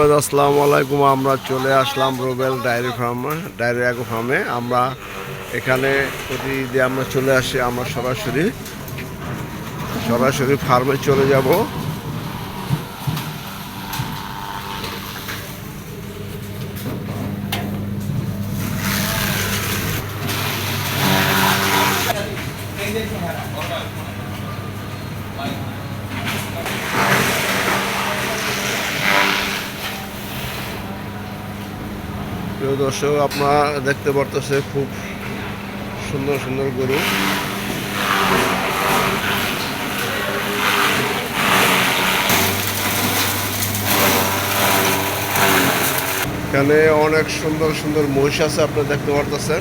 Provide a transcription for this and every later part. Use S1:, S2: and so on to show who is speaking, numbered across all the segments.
S1: আসসালামু আলাইকুম। আমরা চলে আসলাম রোবেল ডায়েরি ফার্মে, ডায়েরি অ্যাগো ফার্মে। আমরা এখানে প্রতি যে আমরা চলে আসি, আমরা সরাসরি সরাসরি ফার্মে চলে যাব। প্রিয় দর্শক, আপনারা দেখতে পারতেছে খুব সুন্দর সুন্দর গরু। এখানে অনেক সুন্দর সুন্দর মহিষ আছে আপনারা দেখতে পারতেছেন।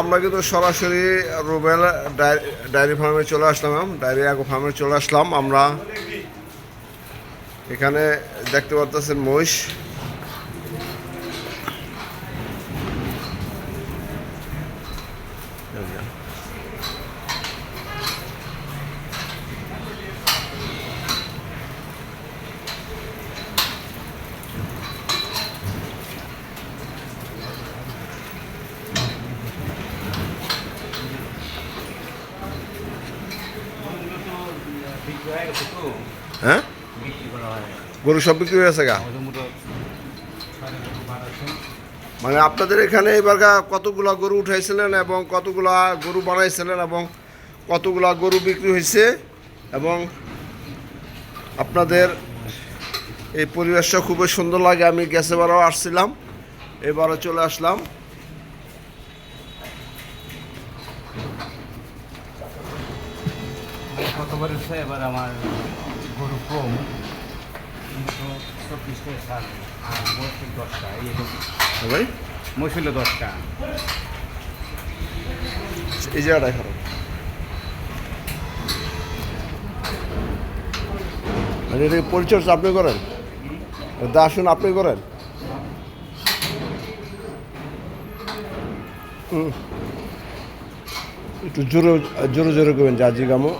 S1: আমরা কিন্তু সরাসরি রুবেল ডায়েরি ফার্মে চলে আসলাম ডায়েরি আগো ফার্মে চলে আসলাম। আমরা এখানে দেখতে পারতেছেন মহিষ। হ্যাঁ? গরু সব বিক্রি হয়ে গেছে গা? মানে আপনাদের এখানে এবার কতগুলা গরু উঠাইছিলেন এবং কতগুলা গরু বানাইছিলেন এবং কতগুলা গরু বিক্রি হয়েছে এবং আপনাদের এই পরিবেশটা খুবই সুন্দর লাগে। আমি গেছেবারও আসছিলাম, এবারও চলে আসলাম।
S2: গতবার এবার আমার গরু কম চব্বিশটা সার আর দশটা এই দশটা।
S1: এই জায়গাটায় খারাপ মানে এটা পরিচর্যা আপনি করেন? দাসুন আপনি করেন। একটু জোরে জোরে জোরে করবেন যা জিগামো